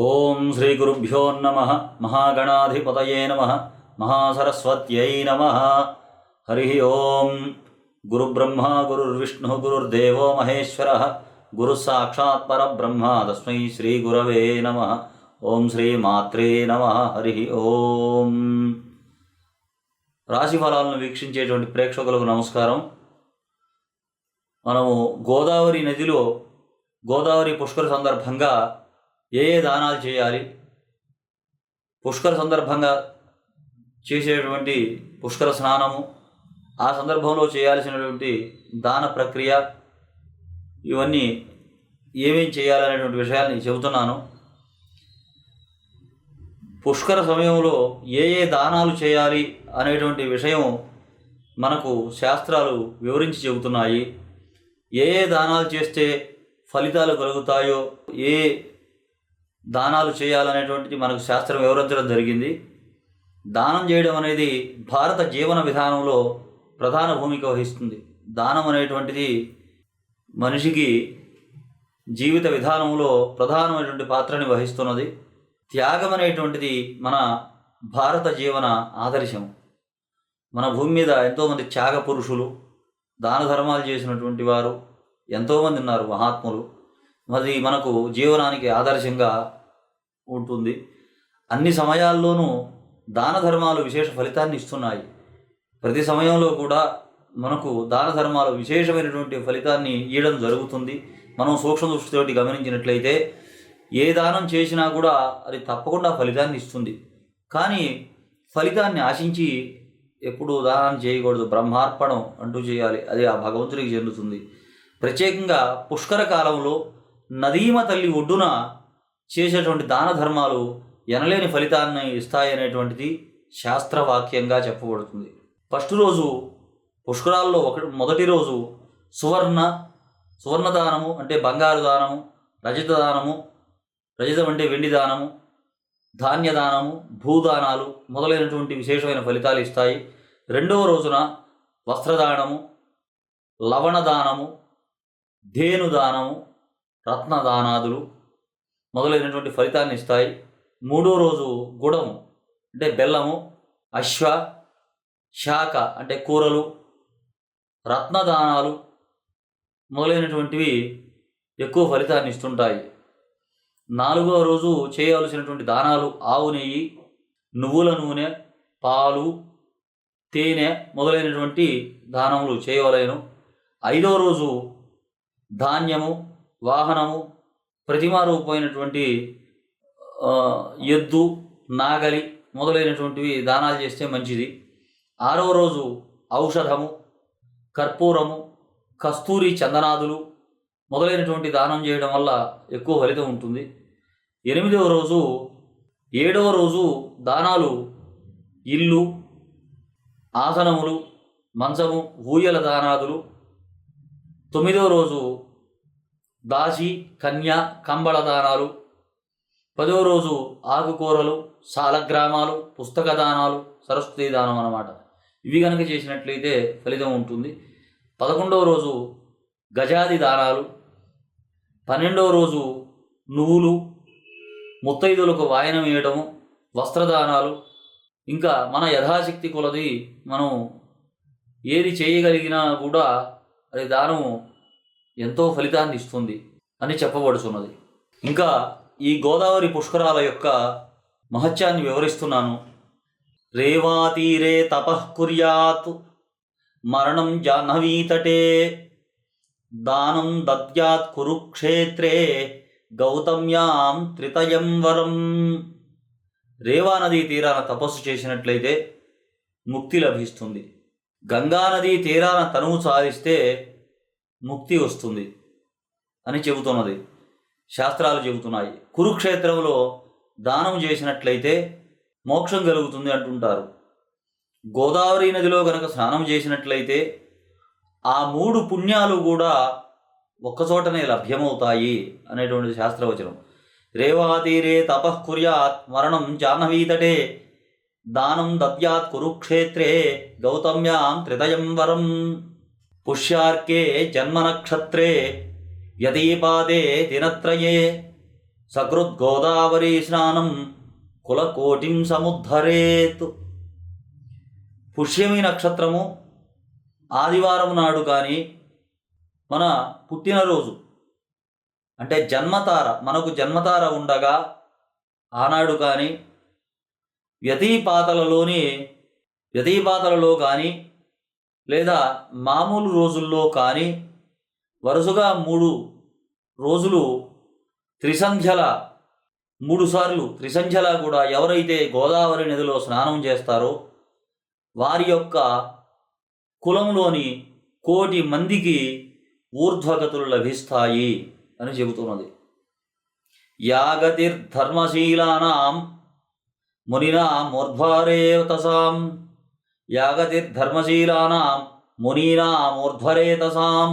ఓం శ్రీ గురుభ్యో నమ మహాగణాధిపతయే నమ మహాసరస్వత్యై నమ హరి ఓం గురుబ్రహ్మ గురుర్విష్ణు గురుర్దేవో మహేశ్వర గురు సాక్షాత్ పరబ్రహ్మ తస్మై శ్రీ గురవే నమ ఓం శ్రీ మాత్రే నమ హరి ఓం రాశి ఫలాలను వీక్షించేటువంటి ప్రేక్షకులకు నమస్కారం. మనము గోదావరి నదిలో గోదావరి పుష్కర సందర్భంగా ఏ ఏ దానాలు చేయాలి? పుష్కర సందర్భంగా చేసేటువంటి పుష్కర స్నానము ఆ సందర్భంలో చేయాల్సినటువంటి దాన ప్రక్రియ ఇవన్నీ ఏమేం చేయాలనేటువంటి విషయాల్ని చెబుతున్నాను. పుష్కర సమయంలో ఏ ఏ దానాలు చేయాలి అనేటువంటి విషయం మనకు శాస్త్రాలు వివరించి చెబుతున్నాయి. ఏ ఏ దానాలు చేస్తే ఫలితాలు కలుగుతాయో ఏ దానాలు చేయాలనేటువంటిది మనకు శాస్త్రం వివరించడం జరిగింది. దానం చేయడం అనేది భారత జీవన విధానంలో ప్రధాన భూమిక వహిస్తుంది. దానం అనేటువంటిది మనిషికి జీవిత విధానంలో ప్రధానమైనటువంటి పాత్రని వహిస్తున్నది. త్యాగం అనేటువంటిది మన భారత జీవన ఆదర్శం. మన భూమి మీద ఎంతోమంది త్యాగ పురుషులు దాన ధర్మాలు చేసినటువంటి వారు ఎంతోమంది ఉన్నారు మహాత్ములు. మరి మనకు జీవనానికి ఆదర్శంగా ఉంటుంది. అన్ని సమయాల్లోనూ దాన ధర్మాలు విశేష ఫలితాన్ని ఇస్తున్నాయి. ప్రతి సమయంలో కూడా మనకు దాన ధర్మాలు విశేషమైనటువంటి ఫలితాన్ని ఇవ్వడం జరుగుతుంది. మనం సూక్ష్మ దృష్టితోటి గమనించినట్లయితే ఏ దానం చేసినా కూడా అది తప్పకుండా ఫలితాన్ని ఇస్తుంది. కానీ ఫలితాన్ని ఆశించి ఎప్పుడు దానం చేయకూడదు. బ్రహ్మార్పణం అంటూ చేయాలి. అది ఆ భగవంతుడికి చెందుతుంది. ప్రత్యేకంగా పుష్కర కాలంలో నదీమ తల్లి ఒడ్డున చేసేటువంటి దాన ధర్మాలు ఎనలేని ఫలితాన్ని ఇస్తాయనేటువంటిది శాస్త్రవాక్యంగా చెప్పబడుతుంది. ఫస్ట్ రోజు పుష్కరాల్లో ఒక మొదటి రోజు సువర్ణ సువర్ణ దానము అంటే బంగారు దానము రజత దానము రజతం అంటే వెండి దానము ధాన్య దానము భూదానాలు మొదలైనటువంటి విశేషమైన ఫలితాలు ఇస్తాయి. రెండవ రోజున వస్త్రదానము లవణదానము ధేనుదానము రత్నదానాదులు మొదలైనటువంటి ఫలితాన్ని ఇస్తాయి. మూడో రోజు గుడము అంటే బెల్లము అశ్వ శాఖ అంటే కూరలు రత్నదానాలు మొదలైనటువంటివి ఎక్కువ ఫలితాన్ని ఇస్తుంటాయి. నాలుగో రోజు చేయవలసినటువంటి దానాలు ఆవు నెయ్యి నువ్వుల నూనె పాలు తేనె మొదలైనటువంటి దానములు చేయవలేను. ఐదో రోజు ధాన్యము వాహనము ప్రతిమారూపమైనటువంటి ఎద్దు నాగలి మొదలైనటువంటివి దానాలు చేస్తే మంచిది. ఆరవ రోజు ఔషధము కర్పూరము కస్తూరి చందనాదులు మొదలైనటువంటి దానం చేయడం వల్ల ఎక్కువ ఫలితం ఉంటుంది. ఎనిమిదవ రోజు ఏడవ రోజు దానాలు ఇల్లు ఆసనములు మంచము ఊయల దానాదులు. తొమ్మిదవ రోజు దాసి కన్య కంబళ దానాలు పదవ రోజు ఆకుకూరలు సాలగ్రామాలు పుస్తక దానాలు సరస్వతి దానం అన్నమాట. ఇవి కనుక చేసినట్లయితే ఫలితం ఉంటుంది. పదకొండవ రోజు గజాది దానాలు. పన్నెండవ రోజు నువ్వులు. ముత్తైదులకు వాయనం వేయడము వస్త్రదానాలు. ఇంకా మన యథాశక్తి కొలది మనం ఏది చేయగలిగినా కూడా అది దానం ఎంతో ఫలితాన్ని ఇస్తుంది అని చెప్పబడుతున్నది ఇంకా ఈ గోదావరి పుష్కరాల యొక్క మహత్యాన్ని వివరిస్తున్నాను. రేవాతీరే తపః కుర్యాత్ మరణం జాహ్నవీతటే దానం దద్యాత్ కురుక్షేత్రే గౌతమ్యాం త్రితయం వరం. రేవా నదీ తీరాన తపస్సు చేసినట్లయితే ముక్తి లభిస్తుంది. గంగా నదీ తీరాన తనువు సాధిస్తే ముక్తి వస్తుంది అని చెబుతున్నది. శాస్త్రాలు చెబుతున్నాయి. కురుక్షేత్రంలో దానం చేసినట్లయితే మోక్షం కలుగుతుంది అంటుంటారు. గోదావరి నదిలో కనుక స్నానం చేసినట్లయితే ఆ మూడు పుణ్యాలు కూడా ఒక్కచోటనే లభ్యమవుతాయి అనేటువంటి శాస్త్రవచనం. రేవాతీరే తపకుర్యాత్ మరణం జాహ్నవీతటే దానం దద్యాత్ కురుక్షేత్రే గౌతమ్యాం త్రిదయం వరం పుష్యార్కే జన్మనక్షత్రే యదీపాదే దినత్రయే సకృద్గోదావరీ స్నానం కులకోటిం సముద్ధరేత్ పుష్యమి నక్షత్రము ఆదివారం నాడు కానీ మన పుట్టినరోజు అంటే జన్మతార మనకు జన్మతార ఉండగా ఆనాడు కానీ వ్యతీపాతలలోని వ్యతీపాతలలో కానీ లేదా మామూలు రోజుల్లో కానీ వరుసగా మూడు రోజులు త్రిసంధ్యల మూడుసార్లు త్రిసంధ్యల కూడా ఎవరైతే గోదావరి నదిలో స్నానం చేస్తారో వారి యొక్క కులంలోని కోటి మందికి ఊర్ధ్వగతులు లభిస్తాయి అని చెబుతున్నది. యాగతిర్ధర్మశీలానాం మునినామూర్ధ్వరేతసాం యాగతిర్ధర్మశీలానాం మునీనామూర్ధ్వరేతసాం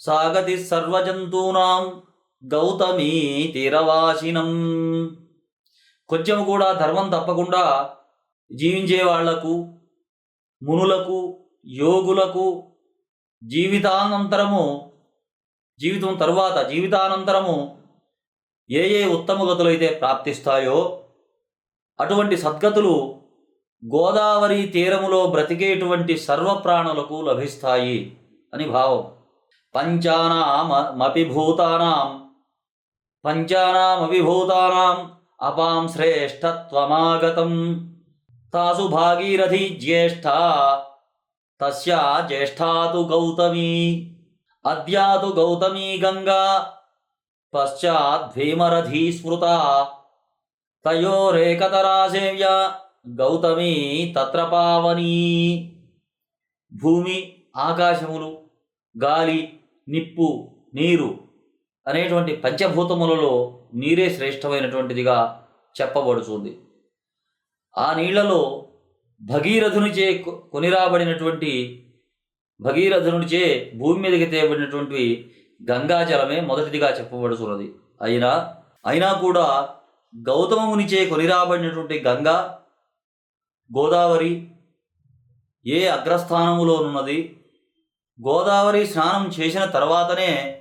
సాగతి సర్వజంతూనాం గౌతమీ తీరవాసినం కొంచెం కూడా ధర్మం తప్పకుండా జీవించే వాళ్ళకు మునులకు యోగులకు జీవితానంతరము జీవితం తరువాత జీవితానంతరము ఏ ఏ ఉత్తమ గతులు అయితే ప్రాప్తిస్తాయో అటువంటి సద్గతులు గోదావరి తీరములో బ్రతికేటువంటి సర్వప్రాణులకు లభిస్తాయి అని భావం. పంచానామపిభూతానాం పంచానామవిభూతానాం అపాం శ్రేష్టత్వమాగతం. తాసు భాగీరథి జ్యేష్ఠ తస్యా జ్యేష్ఠాతు గౌతమీ అద్యాతు గౌతమీ గంగా పశ్చాత్ భీమరథీ స్మృత తయోరేకతరా సేవ్య గౌతమి తత్రపావనీ భూమి ఆకాశములు గాలి నిప్పు నీరు అనేటువంటి పంచభూతములలో నీరే శ్రేష్టమైనటువంటిదిగా చెప్పబడుతుంది. ఆ నీళ్ళలో భగీరథునిచే కొ- కొనిరాబడినటువంటి భగీరథునిచే భూమి మీదకి తేబడినటువంటి గంగాజలమే మొదటిదిగా చెప్పబడుతున్నది. అయినా అయినా కూడా గౌతమమునిచే కొనిరాబడినటువంటి గంగా గోదావరి ఏ అగ్రస్థానములోనున్నది? గోదావరి స్నానం చేసిన తర్వాతనే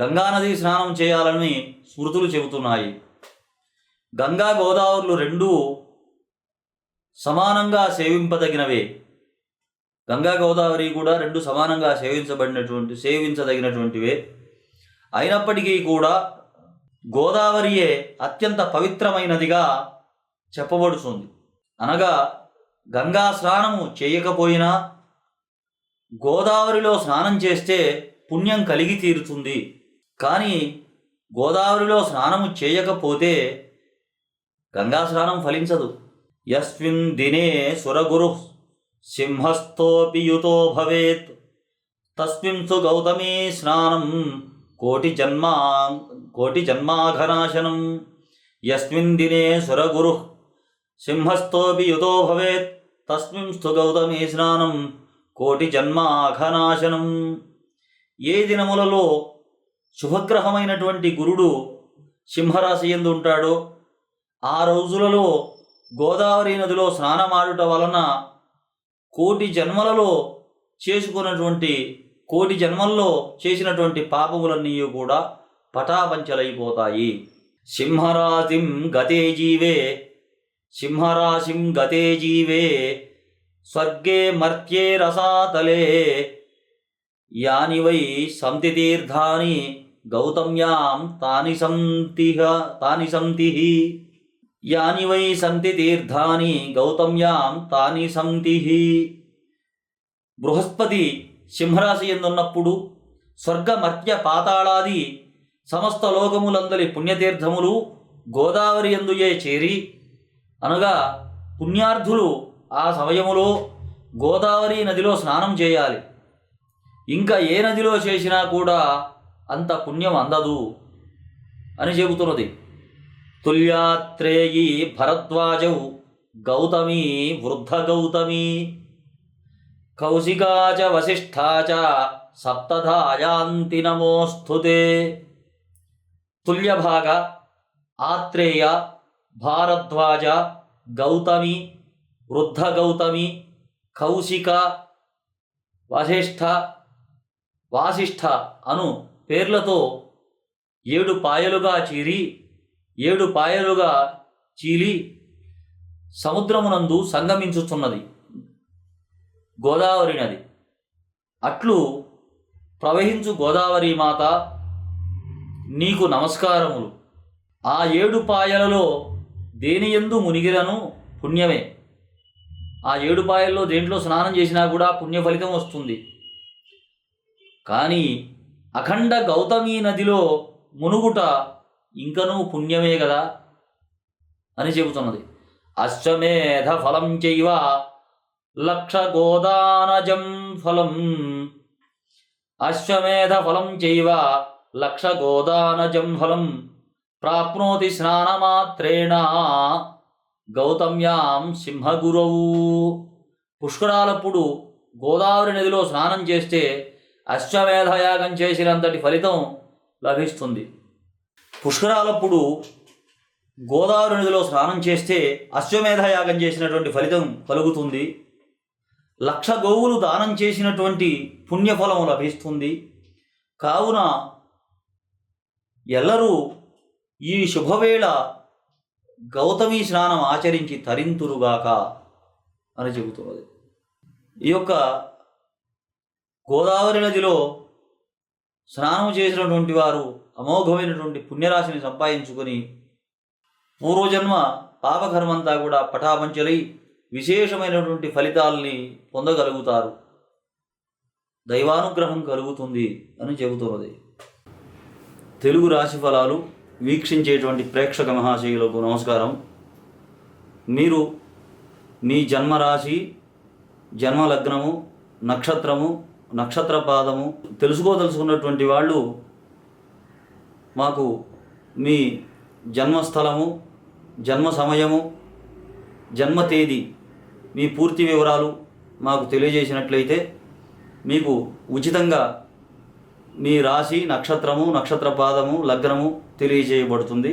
గంగానది స్నానం చేయాలని స్మృతులు చెబుతున్నాయి. గంగా గోదావరులు రెండూ సమానంగా సేవింపదగినవే. గంగా గోదావరి కూడా రెండు సమానంగా సేవించబడినటువంటి సేవించదగినటువంటివే. అయినప్పటికీ కూడా గోదావరియే అత్యంత పవిత్రమైనదిగా చెప్పబడుతుంది. అనగా గంగా స్నానము చేయకపోయినా గోదావరిలో స్నానం చేస్తే పుణ్యం కలిగి తీరుతుంది. కానీ గోదావరిలో స్నానము చేయకపోతే గంగా స్నానం ఫలించదు. యస్మిన్ దినే సురగురు సింహస్థోపి యుతో భవేత్. తస్మిన్ సు గౌతమీ స్నానం కోటి జన్మా కోటి జన్మాఘనాశనం. యస్మిన్ దినే సురగురు సింహస్థోపి యుతో భవేత్ తస్మిం స్థు గౌతమీ స్నానం కోటి జన్మ అఘనాశనం ఏ దినములలో శుభగ్రహమైనటువంటి గురుడు సింహరాశి ఎందు ఉంటాడో ఆ రోజులలో గోదావరి నదిలో స్నానమాడుట వలన కోటి జన్మలలో చేసుకున్నటువంటి కోటి జన్మల్లో చేసినటువంటి పాపములన్నీ కూడా పటాపంచలైపోతాయి. సింహరాశిం గతే జీవే సింహరాశిం గతే జీవే స్వర్గే మర్త్యే రసాతలే యాని వై సంతి తీర్థాని గౌతమ్యాం తాని సంతిహ తాని సంతిహి యాని వై సంతి తీర్థాని గౌతమ్యాం తాని సంతిహి బృహస్పతి సింహరాశి ఎందున్నప్పుడు స్వర్గ మర్త్య పాతాళాది సమస్త లోకములందలి పుణ్యతీర్థములు గోదావరి ఎందుయే చేరి అనగా పుణ్యార్థులు ఆ సమయములో గోదావరి నదిలో స్నానం చేయాలి. ఇంకా ఏ నదిలో చేసినా కూడా అంత పుణ్యం అందదు అని చెబుతున్నది. తుల్యాత్రేయీ భరద్వాజౌ గౌతమీ వృద్ధ గౌతమీ కౌశికాచ చ చ సప్తధాయాంతి నమోస్తుతే. తుల్యభాగ ఆత్రేయ భారద్వాజ గౌతమి వృద్ధ గౌతమి కౌశిక వశిష్ఠ వాసిష్ఠ అను పేర్లతో ఏడు పాయలుగా చీరి ఏడు పాయలుగా చీలి సముద్రమునందు సంగమించుచున్నది. గోదావరి నది. అట్లు ప్రవహించు గోదావరి మాత నీకు నమస్కారములు. ఆ ఏడు పాయలలో దేని ఎందు మునిగిరను పుణ్యమే. ఆ ఏడుపాయల్లో దేంట్లో స్నానం చేసినా కూడా పుణ్య ఫలితం వస్తుంది. కానీ అఖండ గౌతమి నదిలో మునుగుట ఇంకనూ పుణ్యమే కదా అని చెబుతున్నది. అశ్వమేధ ఫలం చైవ లక్ష గోదానజం ఫలం. అశ్వమేధ ఫలం చైవ లక్ష గోదానజం ఫలం. ప్రాప్నోతి స్నానమాత్రేణ గౌతమ్యాం సింహగురవు. పుష్కరాలప్పుడు గోదావరి నదిలో స్నానం చేస్తే అశ్వమేధయాగం చేసినంతటి ఫలితం లభిస్తుంది. పుష్కరాలప్పుడు గోదావరి నదిలో స్నానం చేస్తే అశ్వమేధయాగం చేసినటువంటి ఫలితం కలుగుతుంది. లక్ష గోవులు దానం చేసినటువంటి పుణ్యఫలం లభిస్తుంది. కావున ఎల్లరూ ఈ శుభవేళ గౌతమి స్నానం ఆచరించి తరింతురుగాక అని చెబుతున్నది. ఈ యొక్క గోదావరి నదిలో స్నానం చేసినటువంటి వారు అమోఘమైనటువంటి పుణ్యరాశిని సంపాదించుకొని పూర్వజన్మ పాపకర్మంతా కూడా పటాపంచలై విశేషమైనటువంటి ఫలితాలని పొందగలుగుతారు. దైవానుగ్రహం కలుగుతుంది అని చెబుతున్నది. తెలుగు రాశి ఫలాలు వీక్షించేటువంటి ప్రేక్షక మహాశయులకు నమస్కారం. మీరు మీ జన్మరాశి జన్మ లగ్నము నక్షత్రము నక్షత్ర పాదము తెలుసుకోదలుచుకున్నటువంటి వాళ్ళు మాకు మీ జన్మస్థలము జన్మ సమయము జన్మ తేదీ మీ పూర్తి వివరాలు మాకు తెలియజేసినట్లయితే మీకు ఉచితంగా మీ రాశి నక్షత్రము నక్షత్ర పాదము లగ్నము తెలియజేయబడుతుంది.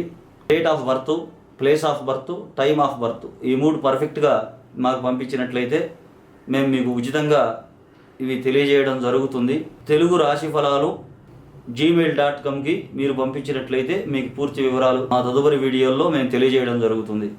Date of birth place of birth time of birth ఈ మూడు పర్ఫెక్ట్గా మాకు పంపించినట్లయితే మేము మీకు ఉచితంగా ఇవి తెలియజేయడం జరుగుతుంది. తెలుగు రాశి ఫలాలు జీమెయిల్ డాట్ కామ్కి మీరు పంపించినట్లయితే మీకు పూర్తి వివరాలు మా తదుపరి వీడియోల్లో మేము తెలియజేయడం జరుగుతుంది.